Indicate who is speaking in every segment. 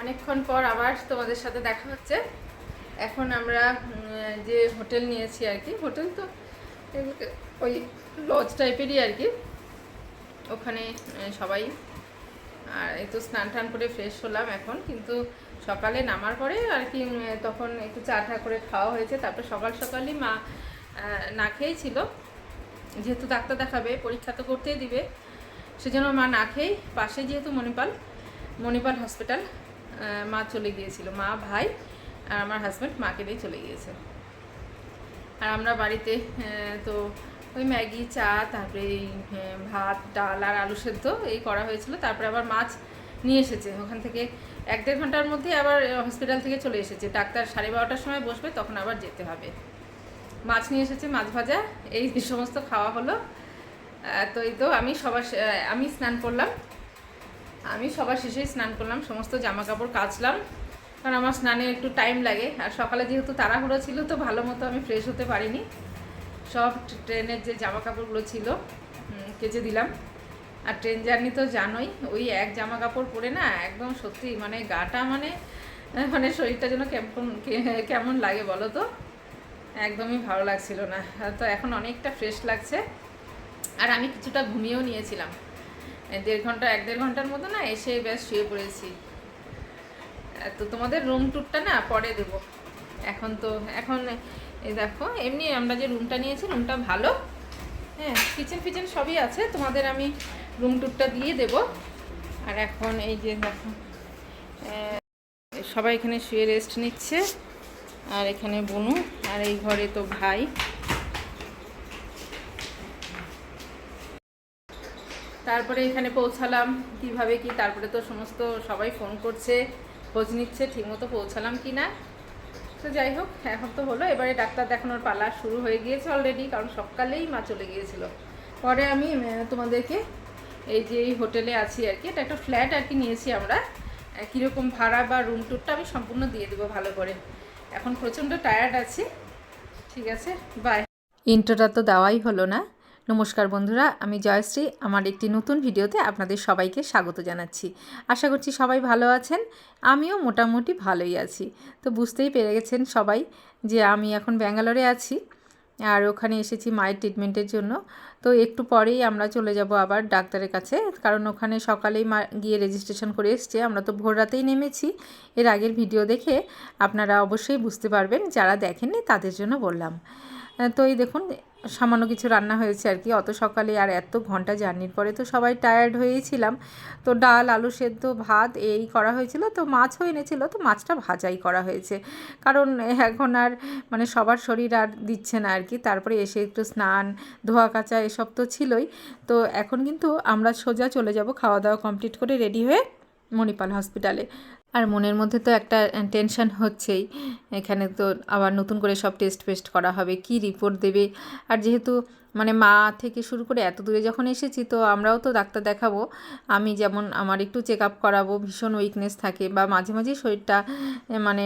Speaker 1: অনেকক্ষণ পর আবার তোমাদের সাথে দেখা হচ্ছে। এখন আমরা যে হোটেল নিয়েছি আর কি, হোটেল তো ওই লজ টাইপেরই আর কি। ওখানে সবাই, আর এই তো স্নান টান করে ফ্রেশ হলাম এখন। কিন্তু সকালে নামার পরে আর কি তখন একটু চা টা করে খাওয়া হয়েছে। তারপর সকাল সকালই মা না খেয়েই ছিল। যেহেতু ডাক্তার দেখাবে, পরীক্ষা তো করতেই দিবে। সেজন্য মা না খেয়েই পাশে যেহেতু মণিপাল মণিপাল হসপিটাল মা চলে গিয়েছিল, মা, ভাই আর আমার হাজব্যান্ড মাকে দিয়ে চলে গিয়েছে। আর আমরা বাড়িতে তো ওই ম্যাগি, চা, তারপরে ভাত, ডাল আর আলু সেদ্ধ এই করা হয়েছিল। তারপরে আবার মাছ নিয়ে এসেছে। ওখান থেকে এক দেড় ঘণ্টার মধ্যে আবার হসপিটাল থেকে চলে এসেছে। ডাক্তার সাড়ে বারোটার সময় বসবে, তখন আবার যেতে হবে। মাছ নিয়ে এসেছে, মাছ ভাজা, এই সমস্ত খাওয়া হলো। তো এই তো আমি সবার আমি স্নান করলাম। আমি সবার শেষেই স্নান করলাম, সমস্ত জামা কাপড় কাচলাম। কারণ আমার স্নানে একটু টাইম লাগে। আর সকালে যেহেতু তাড়াহুড়ো ছিল, তো ভালো মতো আমি ফ্রেশ হতে পারিনি। সব ট্রেনের যে জামা কাপড়গুলো ছিল কেচে দিলাম। আর ট্রেন জার্নি তো জানোই, ওই এক জামা কাপড় পরে না একদম সত্যি মানে গাটা মানে মানে শরীরটা যেন কেমন কেমন লাগে বলো তো? একদমই ভালো লাগছিল না। তো এখন অনেকটা ফ্রেশ লাগছে। আর আমি কিছুটা ঘুমিয়েও নিয়েছিলাম। দেড় ঘণ্টা, এক দেড় ঘণ্টার মতো না এসে ব্যাস শুয়ে পড়েছি। তো তোমাদের রুম ট্যুরটা না পরে দেব। এখন তো, এখন এই দেখো, এমনি আমরা যে রুমটা নিয়েছি রুমটা ভালো। হ্যাঁ কিচেন ফিচেন সবই আছে, তোমাদের আমি রুম ট্যুরটা দিয়ে দেব। আর এখন এই যে দেখো সবাই এখানে শুয়ে রেস্ট নিচ্ছে। আর এখানে বনু, আর এই ঘরে তো ভাই। তারপরে এখানে পৌঁছালাম, কীভাবে কি, তারপরে তো সমস্ত সবাই ফোন করছে, খোঁজ নিচ্ছে, ঠিকমতো পৌঁছালাম কি না তো যাই হোক, এখন তো হলো, এবারে ডাক্তার দেখানোর পালা শুরু হয়ে গিয়েছে অলরেডি কারণ সকালেই মা চলে গিয়েছিল। পরে আমি তোমাদেরকে এই যে এই হোটেলে আছি আর কি, এটা একটা ফ্ল্যাট আর কি নিয়েছি আমরা। কীরকম ভাড়া বা রুম টুরটা আমি সম্পূর্ণ দিয়ে দেবো ভালো করে। এখন প্রচণ্ড টায়ার্ড আছি। ঠিক আছে বাই ইন্ট্রোটা তো দেওয়াই হলো না। নমস্কার বন্ধুরা, আমি জয়শ্রী। আমার একটি নতুন ভিডিওতে আপনাদের সবাইকে স্বাগত জানাচ্ছি। আশা করছি সবাই ভালো আছেন, আমিও মোটামুটি ভালোই আছি। তো বুঝতেই পেরে গেছেন সবাই যে আমি এখন ব্যাঙ্গালোরে আছি আর ওখানে এসেছি মায়ের ট্রিটমেন্টের জন্য। তো একটু পরেই আমরা চলে যাব আবার ডাক্তারের কাছে, কারণ ওখানে সকালেই মা গিয়ে রেজিস্ট্রেশন করে এসছে। আমরা তো ভোর রাতেই নেমেছি। এর আগের ভিডিও দেখে আপনারা অবশ্যই বুঝতে পারবেন, যারা দেখেননি তাদের জন্য বললাম। তো এই দেখুন, সামান্য কিছু রান্না হয়েছে আর কি। অত সকালে আর এত ঘণ্টা জার্নির পরে তো সবাই টায়ার্ড হয়েই ছিলাম তো ডাল, আলু সেদ্ধ, ভাত এই করা হয়েছিল। তো মাছও এনেছিল, তো মাছটা ভাজাই করা হয়েছে। কারণ এখন আর মানে সবার শরীর আর দিচ্ছে না আর কি। তারপরে এসে একটু স্নান, ধোয়া কাচা এসব তো ছিলই। তো এখন কিন্তু আমরা সোজা চলে যাব, খাওয়া দাওয়া কমপ্লিট করে রেডি হয়ে মণিপাল হসপিটালে আর মনের মধ্যে তো একটা টেনশান হচ্ছেই। এখানে তো আবার নতুন করে সব টেস্ট ফেস্ট করা হবে, কি রিপোর্ট দেবে? আর যেহেতু মানে মা থেকে শুরু করে এত দূরে যখন এসেছি, তো আমরাও তো ডাক্তার দেখাবো। আমি যেমন আমার একটু চেক আপ করাবো, ভীষণ উইকনেস থাকে বা মাঝে মাঝে শরীরটা মানে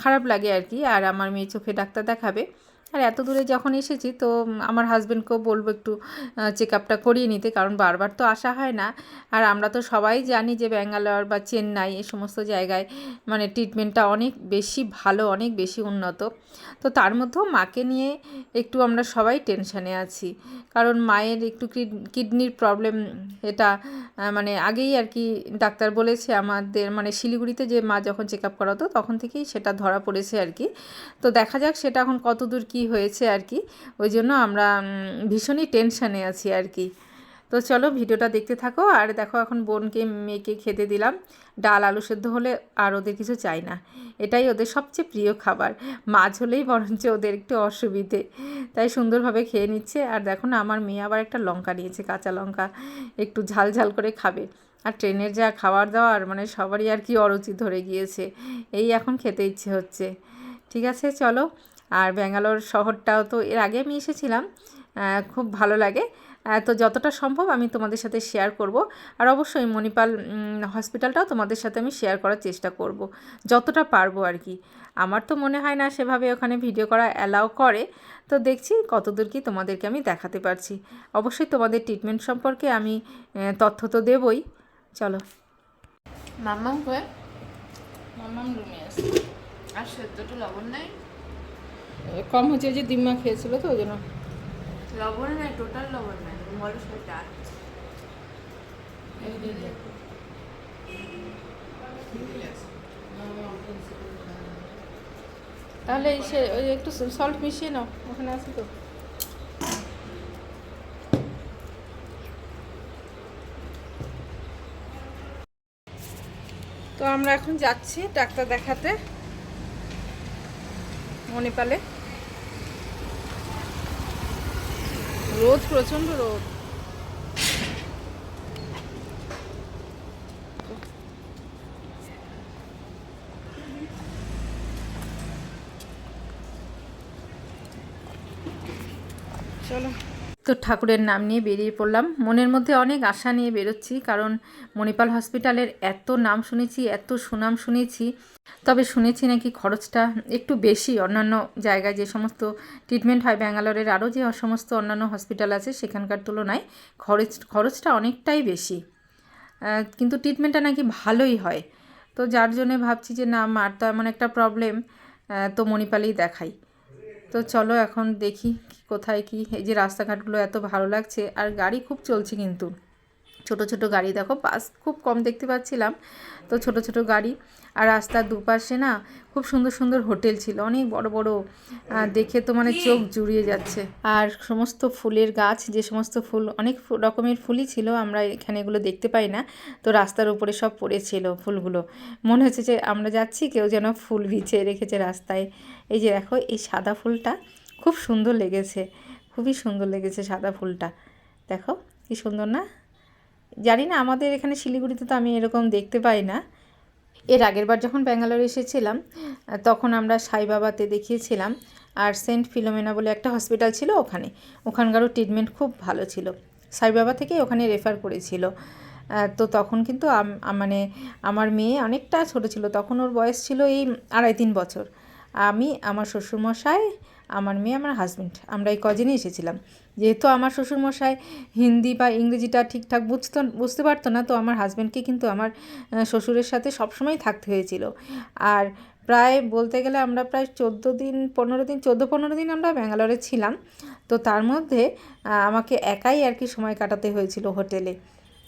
Speaker 1: খারাপ লাগে আর কি। আর আমার মেয়ে চোখে ডাক্তার দেখাবে। আর এত দূরে যখন এসেছি, তো আমার হাজব্যান্ডকেও বলব একটু চেক আপটা করিয়ে নিতে, কারণ বারবার তো আসা হয় না। আর আমরা তো সবাই জানি যে ব্যাঙ্গালোর বা চেন্নাই এই সমস্ত জায়গায় মানে ট্রিটমেন্টটা অনেক বেশি ভালো, অনেক বেশি উন্নত। তো তার মধ্যেও মাকে নিয়ে একটু আমরা সবাই টেনশানে আছি। কারণ মায়ের একটু কিডনির প্রবলেম এটা মানে আগেই আর কি ডাক্তার বলেছে আমাদের মানে শিলিগুড়িতে যে মা যখন চেক আপ করাতো, তখন থেকেই সেটা ধরা পড়েছে আর কি। তো দেখা যাক সেটা এখন কত দূর কি হয়েছে আর কি, ওই জন্য আমরা ভীষণই টেনশানে আছি আর কি। তো চলো ভিডিওটা দেখতে থাকো, আর দেখো এখন বোনকে, মেয়েকে খেতে দিলাম। ডাল, আলু সেদ্ধ হলে আর ওদের কিছু চাই না। এটাই ওদের সবচেয়ে প্রিয় খাবার। মাছ হলেই বরঞ্চ ওদের একটু অসুবিধে। তাই সুন্দরভাবে খেয়ে নিচ্ছে। আর দেখো না, আমার মেয়ে আবার একটা লঙ্কা নিয়েছে, কাঁচা লঙ্কা। একটু ঝাল ঝাল করে খাবে। আর ট্রেনের যা খাবার দাবার মানে সবারই আর কি অরুচি ধরে গিয়েছে। এই এখন খেতে ইচ্ছে হচ্ছে। ঠিক আছে, চলো। আর ব্যাঙ্গালোর শহরটাও তো এর আগে আমি এসেছিলাম খুব ভালো লাগে। তো যতটা সম্ভব আমি তোমাদের সাথে শেয়ার করব। আর অবশ্যই মণিপাল হসপিটালটাও তোমাদের সাথে আমি শেয়ার করার চেষ্টা করব যতটা পারব আর কি। আমার তো মনে হয় না সেভাবে ওখানে ভিডিও করা অ্যালাউ করে। তো দেখছি কতদূর কি তোমাদেরকে আমি দেখাতে পারছি। অবশ্যই তোমাদের ট্রিটমেন্ট সম্পর্কে আমি তথ্য তো দেবই। চলো। মাম্মাম কয়ে মাম্মাম রুমে আছে।
Speaker 2: আর সেদ্ধটা লবণ নেই?
Speaker 1: কম হচ্ছে যে ডিম্মা খেয়েছিল তো ওই জন্য।
Speaker 2: লবণ নেই টোটাল লবণ নেই সেটা।
Speaker 1: তাহলে এই সে ওই একটু সল্ট মিশিয়ে নাও ওখানে আছে তো। তো আমরা এখন যাচ্ছি ডাক্তার দেখাতে। মণিপালে। রোদ প্রচণ্ড রোদ। চলো। তো ঠাকুরের নাম নিয়ে বেরিয়ে পড়লাম। মনের মধ্যে অনেক আশা নিয়ে বেরোচ্ছি, কারণ মণিপাল হসপিটালের এত নাম শুনেছি, এত সুনাম শুনেছি। তবে শুনেছি নাকি খরচটা একটু বেশি। অন্যান্য জায়গায় যে সমস্ত ট্রিটমেন্ট হয়, ব্যাঙ্গালোরের আরও যে সমস্ত অন্যান্য হসপিটাল আছে, সেখানকার তুলনায় খরচ, খরচটা অনেকটাই বেশি। কিন্তু ট্রিটমেন্টটা নাকি ভালোই হয়। তো যার জন্যে ভাবছি যে, না, মার তো এমন একটা প্রবলেম তো মণিপালেই দেখাই। তো চলো এখন দেখি কোথায় কি, এই যে রাস্তাঘাটগুলো এত ভালো লাগছে, আর গাড়ি খুব চলছে কিন্তু। ছোট ছোট গাড়ি, দেখো বাস খুব কম দেখতে পাচ্ছিলাম। তো ছোট ছোট গাড়ি আর রাস্তার দুপাশে না খুব সুন্দর সুন্দর হোটেল ছিল, অনেক বড় বড়। দেখে তো মানে চোখ জুড়িয়ে যাচ্ছে। আর সমস্ত ফুলের গাছ, যে সমস্ত ফুল, অনেক রকমের ফুলই ছিল, আমরা এখানে এগুলো দেখতে পাই না। তো রাস্তার উপরে সব পড়েছিল ফুলগুলো। মনে হচ্ছে যে আমরা যাচ্ছি, কেউ যেন ফুল বিছিয়ে রেখেছে রাস্তায়। এই যে দেখো, এই সাদা ফুলটা খুব সুন্দর লেগেছে। খুবই সুন্দর লেগেছে সাদা ফুলটা। দেখো, কি সুন্দর না? জানি না, আমাদের এখানে শিলিগুড়িতে তো আমি এরকম দেখতে পাই না। এর আগের বার যখন ব্যাঙ্গালোর এসেছিলাম, তখন আমরা সাইবাবাতে দেখিয়েছিলাম, আর সেন্ট ফিলোমেনা বলে একটা হসপিটাল ছিল ওখানে। ওখানকারও ট্রিটমেন্ট খুব ভালো ছিল। সাইবাবা থেকে ওখানে রেফার করেছিল। তো তখন কিন্তু মানে আমার মেয়ে অনেকটা ছোট ছিল, তখন ওর বয়স ছিল এই আড়াই তিন বছর। আমি, আমার শ্বশুরমশাই আমার মেয়ে, আমার হাজব্যান্ড আমরা এই কজনই এসেছিলাম। যেহেতু আমার শ্বশুরমশাই হিন্দি বা ইংরেজিটা ঠিকঠাক বুঝতো, বুঝতে পারতো না, তো আমার হাজব্যান্ডকে কিন্তু আমার শ্বশুরের সাথে সবসময় থাকতে হয়েছিল। আর প্রায় বলতে গেলে আমরা প্রায় চোদ্দ দিন, পনেরো দিন, চোদ্দ পনেরো দিন আমরা ব্যাঙ্গালোরে ছিলাম। তো তার মধ্যে আমাকে একাই আর কি সময় কাটাতে হয়েছিল হোটেলে।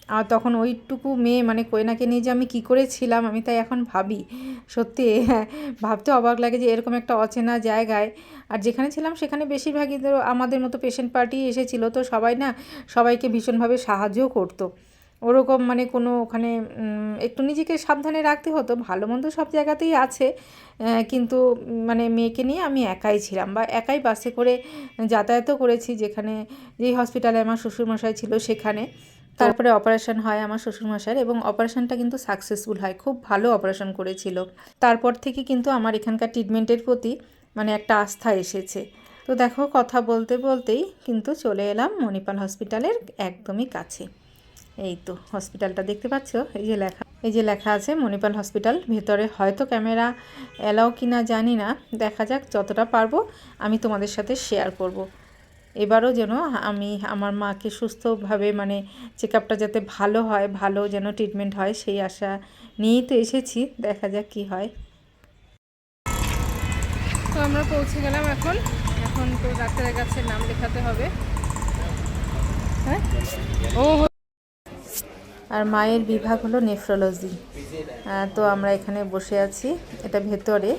Speaker 1: আর তখন ওইটুকু মেয়ে মানে কোয়েনাকে নিয়ে যে আমি কী করেছিলাম, আমি তাই এখন ভাবি। সত্যি হ্যাঁ ভাবতে অবাক লাগে যে এরকম একটা অচেনা জায়গায়। আর যেখানে ছিলাম সেখানে বেশিরভাগই তো আমাদের মতো পেশেন্ট পার্টি এসেছিল, তো সবাই না সবাইকে ভীষণভাবে সাহায্যও করতো। ওরকম মানে কোনো ওখানে একটু নিজেকে সাবধানে রাখতে হতো, ভালো মন্দ সব জায়গাতেই আছে। কিন্তু মানে মেয়েকে নিয়ে আমি একাই ছিলাম বা একাই বাসে করে যাতায়াতও করেছি যেখানে যেই হসপিটালে আমার শ্বশুরমশাই ছিল সেখানে। তারপরে অপারেশন হয় আমার শ্বশুরমশাইয়ের এবং অপারেশনটা কিন্তু সাকসেসফুল হয়। খুব ভালো অপারেশন করেছিল। তারপর থেকে কিন্তু আমার এখানকার ট্রিটমেন্টের প্রতি মানে একটা আস্থা এসেছে। তো দেখো, কথা বলতে বলতেই কিন্তু চলে এলাম মণিপাল হসপিটালের একদমই কাছে। এই তো হসপিটালটা দেখতে পাচ্ছ? এই যে লেখা, এই যে লেখা আছে মণিপাল হসপিটাল ভেতরে হয়তো ক্যামেরা এলাও কি না জানি না। দেখা যাক, যতটা পারব আমি তোমাদের সাথে শেয়ার করব। এবারও যেন আমি আমার মাকে সুস্থভাবে মানে চেক আপটা যাতে ভালো হয় ভালো যেন ট্রিটমেন্ট হয় সেই আশা নিয়েই তো এসেছি। দেখা যাক কি হয়। তো আমরা পৌঁছে গেলাম এখন। এখন তো ডাক্তারের কাছে নাম লেখাতে হবে। হ্যাঁ? ও আর মায়ের বিভাগ হলো নেফ্রোলজি তো আমরা এখানে বসে আছি। এটা ভেতরে।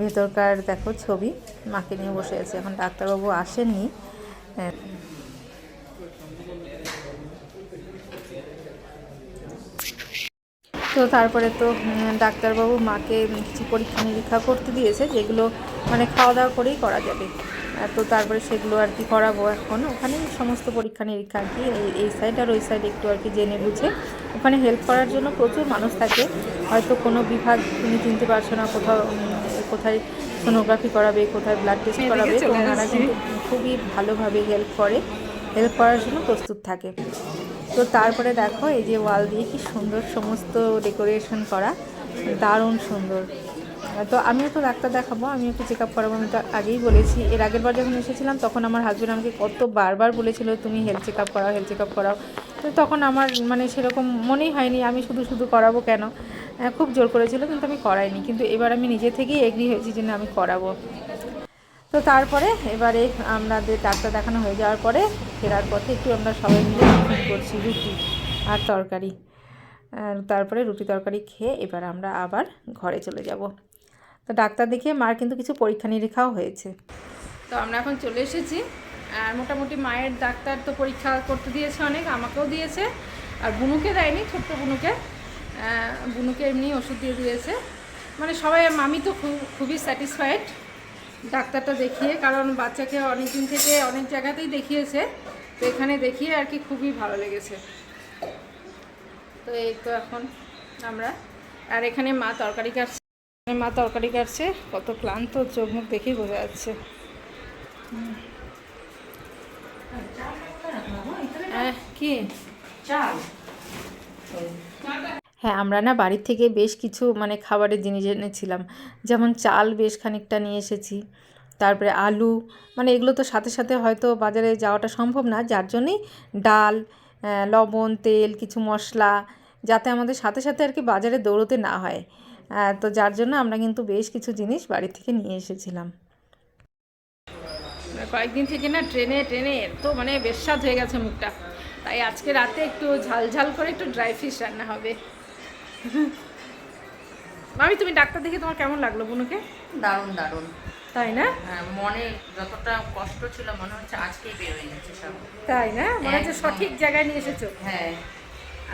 Speaker 1: ভেতরকার দেখো ছবি। মাকে নিয়ে বসে আছি। এখন ডাক্তারবাবু আসেননি। তো তারপরে তো ডাক্তারবাবু মাকে কিছু পরীক্ষা নিরীক্ষা করতে দিয়েছে, যেগুলো মানে খাওয়া দাওয়া করেই করা যাবে। তো তারপরে সেগুলো আর কি করাবো এখন। ওখানে সমস্ত পরীক্ষা নিরীক্ষা আর কি, এই সাইড আর ওই সাইড একটু আর কি জেনে বুঝে। ওখানে হেল্প করার জন্য প্রচুর মানুষ থাকে। হয়তো কোনো বিভাগ তুমি চিনতে পারছ না কোথাও কোথায় সোনোগ্রাফি করাবে কোথায় ব্লাড টেস্ট করাবে ওনারা কিন্তু খুবই ভালোভাবে হেল্প করে। হেল্প করার জন্য প্রস্তুত থাকে। তো তারপরে দেখো এই যে ওয়াল দিয়ে কি সুন্দর সমস্ত ডেকোরেশন করা। দারুণ সুন্দর। তো আমিও তো ডাক্তার দেখাবো আমি একটু চেক আপ করাবো আমি তো আগেই বলেছি। এর আগের বার যখন এসেছিলাম তখন আমার হাজব্যান্ড আমাকে কত বারবার বলেছিল তুমি হেলথ চেক আপ করাও হেলথ চেক আপ করাও। তো তখন আমার মানে সেরকম মনেই হয়নি আমি শুধু শুধু করাবো কেন? আহ, খুব জোর করেছিল কিন্তু আমি করাইনি। কিন্তু এবার আমি নিজে থেকেই এগ্রি হয়েছি যে না আমি করাবো। তো তারপরে এবারে আমাদের ডাক্তার দেখানো হয়ে যাওয়ার পরে ফেরার পথে একটু আমরা সবাই মিলে করছি রুটি আর তরকারি। তারপরে রুটি তরকারি খেয়ে এবার আমরা আবার ঘরে চলে যাব। তো ডাক্তার দেখিয়ে মার কিন্তু কিছু পরীক্ষা নিরীক্ষাও হয়েছে। তো আমরা এখন চলে এসেছি। আর মোটামুটি মায়ের ডাক্তার তো পরীক্ষা করতে দিয়েছে অনেক, আমাকেও দিয়েছে। আর বুনুকে দেয়নি, ছোট্ট বুনুকে। বুনুকে এমনি ওষুধ দিয়ে দিয়েছে। মানে সবাই মামি তো খুব- খুবই স্যাটিসফাইড ডাক্তারটা দেখিয়ে, কারণ বাচ্চাকে অনেক দিন থেকে অনেক জায়গাতেই দেখিয়েছে। তো এখানে দেখিয়ে আর কি খুবই ভালো লেগেছে। তো এই তো এখন আমরা। আর এখানে মা তরকারি কাটছে। মা তরকারি কাটছে কত ক্লান্ত চোখ মুখ দেখেই বোঝা যাচ্ছে। কি? হ্যাঁ আমরা না বাড়ির থেকে বেশ কিছু মানে খাবারের জিনিস এনেছিলাম। যেমন চাল বেশ খানিকটা নিয়ে এসেছি। তারপরে আলু মানে এগুলো তো সাথে সাথে হয়তো বাজারে যাওয়াটা সম্ভব না যার জন্যই ডাল লবণ তেল কিছু মশলা যাতে আমাদের সাথে সাথে আর কি বাজারে দৌড়োতে না হয়। তো যার জন্য আমরা কিন্তু বেশ কিছু জিনিস বাড়ি থেকে নিয়ে এসেছিলাম। কয়েকদিন থেকে না ট্রেনে ট্রেনে তো মানে বেস্বাদ হয়ে গেছে মুখটা। তাই আজকে রাতে একটু ঝাল ঝাল করে একটু ড্রাই ফিশ রান্না হবে। মামি তুমি ডাক্তার দেখে তোমার কেমন লাগল বুনুকে?
Speaker 2: দারুণ দারুণ।
Speaker 1: তাই না?
Speaker 2: হ্যাঁ, মনে যতটা কষ্ট ছিল মনে হচ্ছে আজকেই বের হয়ে গেছে সব।
Speaker 1: তাই না? মনে হচ্ছে সঠিক জায়গায় নিয়ে এসেছ।
Speaker 2: হ্যাঁ।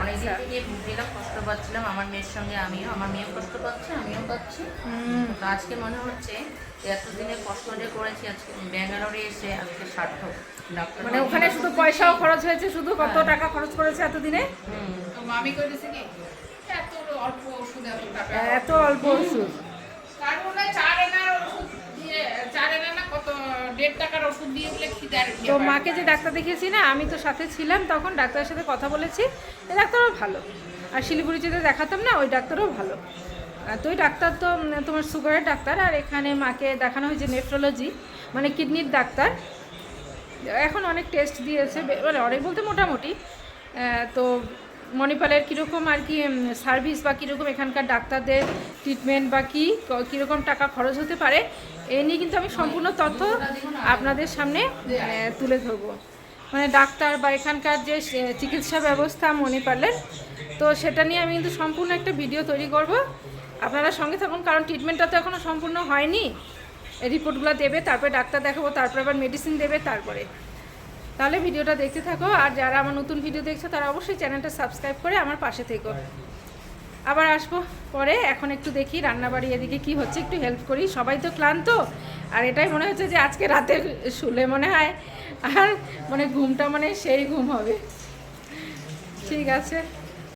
Speaker 2: অনেকদিন। থেকে ভুগছিলাম কষ্ট পাচ্ছিলাম। আমার মেয়ের সঙ্গে আমিও। আমার মেয়ে কষ্ট পাচ্ছে আমিও পাচ্ছি। তো আজকে মনে হচ্ছে যে এতদিনে কষ্ট যে করেছি আজকে ব্যাঙ্গালোরে এসে আজকে সার্থক।
Speaker 1: মানে ওখানে শুধু পয়সাও খরচ হয়েছে শুধু কত টাকা খরচ করেছে এতদিনে?
Speaker 2: হুম,
Speaker 3: তো মামি করেছে কি এত অল্প ওষুধ এত টাকা
Speaker 1: এত অল্প ওষুধ
Speaker 3: তার মনে হয় চার আনার ওষুধ দিয়ে চার আনা না কত দেড় টাকার ওষুধ দিয়ে খিদে আর
Speaker 1: তো মাকে যে ডাক্তার দেখিয়েছি না আমি তো সাথে ছিলাম তখন ডাক্তারের সাথে কথা বলেছি এই ডাক্তারও ভালো। আর শিলিগুড়িতে দেখাতাম না ওই ডাক্তারও ভালো। আর তো ওই ডাক্তার তো তোমার সুগারের ডাক্তার আর এখানে মাকে দেখানো হয়েছে নেফ্রোলজি মানে কিডনির ডাক্তার। এখন অনেক টেস্ট দিয়েছে মানে অনেক বলতে মোটামুটি। তো মণিপালের কীরকম আর কি সার্ভিস বা কীরকম এখানকার ডাক্তারদের ট্রিটমেন্ট বা কী, কীরকম টাকা খরচ হতে পারে, এ নিয়ে কিন্তু আমি সম্পূর্ণ তথ্য আপনাদের সামনে তুলে ধরবো। মানে ডাক্তার বা এখানকার যে চিকিৎসা ব্যবস্থা মণিপালের, তো সেটা নিয়ে আমি কিন্তু সম্পূর্ণ একটা ভিডিও তৈরি করব। আপনারা সঙ্গে থাকুন, কারণ ট্রিটমেন্টটা তো এখনও সম্পূর্ণ হয়নি। রিপোর্টগুলো দেবে, তারপরে ডাক্তার দেখাবো, তারপরে আবার মেডিসিন দেবে, তারপরে। তাহলে ভিডিওটা দেখতে থাকো আর যারা আমার নতুন ভিডিও দেখছ তারা অবশ্যই চ্যানেলটা সাবস্ক্রাইব করে আমার পাশে থেকো। আবার আসব পরে এখন একটু দেখি রান্নাবাড়ি এদিকে কি হচ্ছে একটু হেল্প করি। সবাই তো ক্লান্ত আর এটাই মনে হচ্ছে যে আজকে রাতে শুলে মনে হয় আর মানে ঘুমটা মানে সেই ঘুম হবে। ঠিক আছে।